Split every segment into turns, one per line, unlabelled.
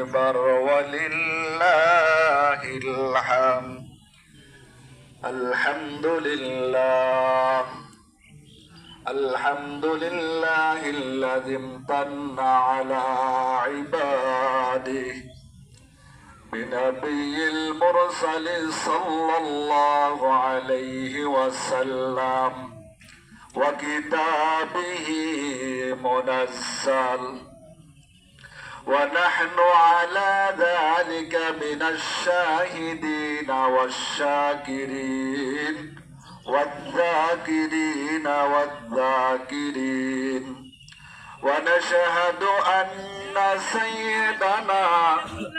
أكبر ولله الحمد. الحمد لله. الحمد لله الذي امتن على عباده. بنبي المرسل صلى الله عليه وسلم. وكتابه منزل. ونحن على ذلك من الشاهدين والشاكرين والذاكرين والذاكرين. ونشهد أن سيدنا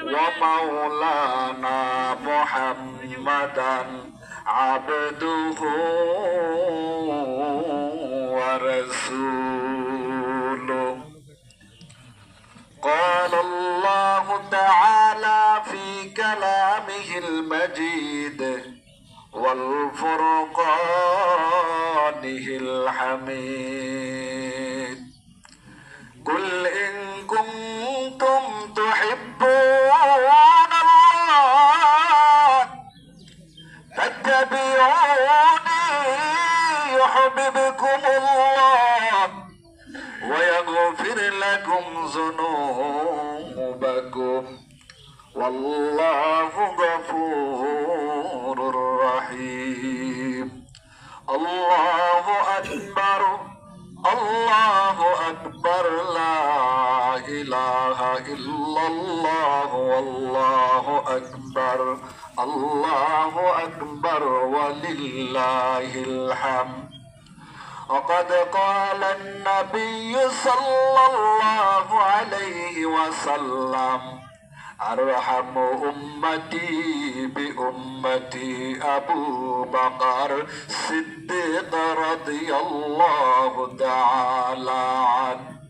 ومولانا محمدا عبده المجيد والفرقانه الحميد. قل إن كنتم تحبون الله فاتبعوني يحببكم الله ويغفر لكم ذنوبكم. والله إله إلا الله والله أكبر الله أكبر ولله الحمد. وقد قال النبي صلى الله عليه وسلم أرحم أمتي بأمتي أبو بكر صديق رضي الله تعالى عنه.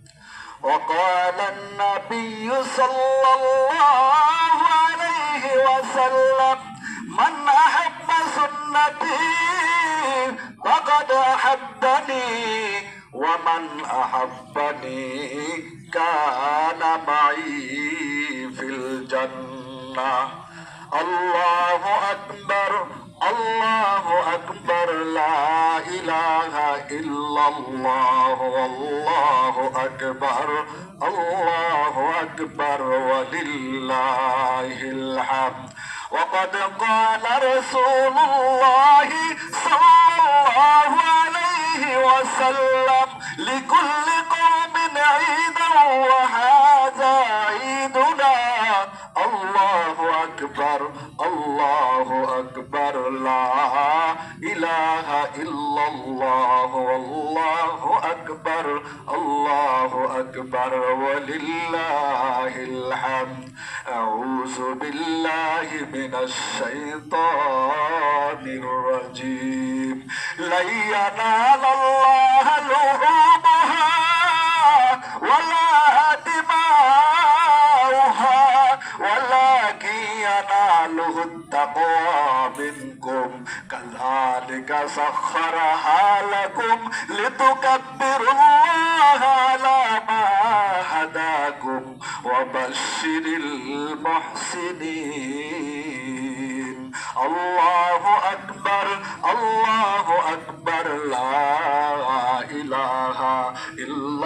وقال النبي صلى الله عليه وسلم من أحب سنتي فقد أحبني ومن أحبني كان معي في الجنة. الله أكبر. الله أكبر لا إله إلا الله والله أكبر الله أكبر ولله الحمد. وقد قال رسول الله صلى الله عليه وسلم لكل قوم إله إلا الله والله أكبر الله أكبر ولله الحمد. أعوذ بالله من الشيطان الرجيم. لن ينال الله منكم كذلك سخرها لكم لتكبروا الله على ما هداكم وبشر المحسنين الله أكبر الله أكبر لا إله إلا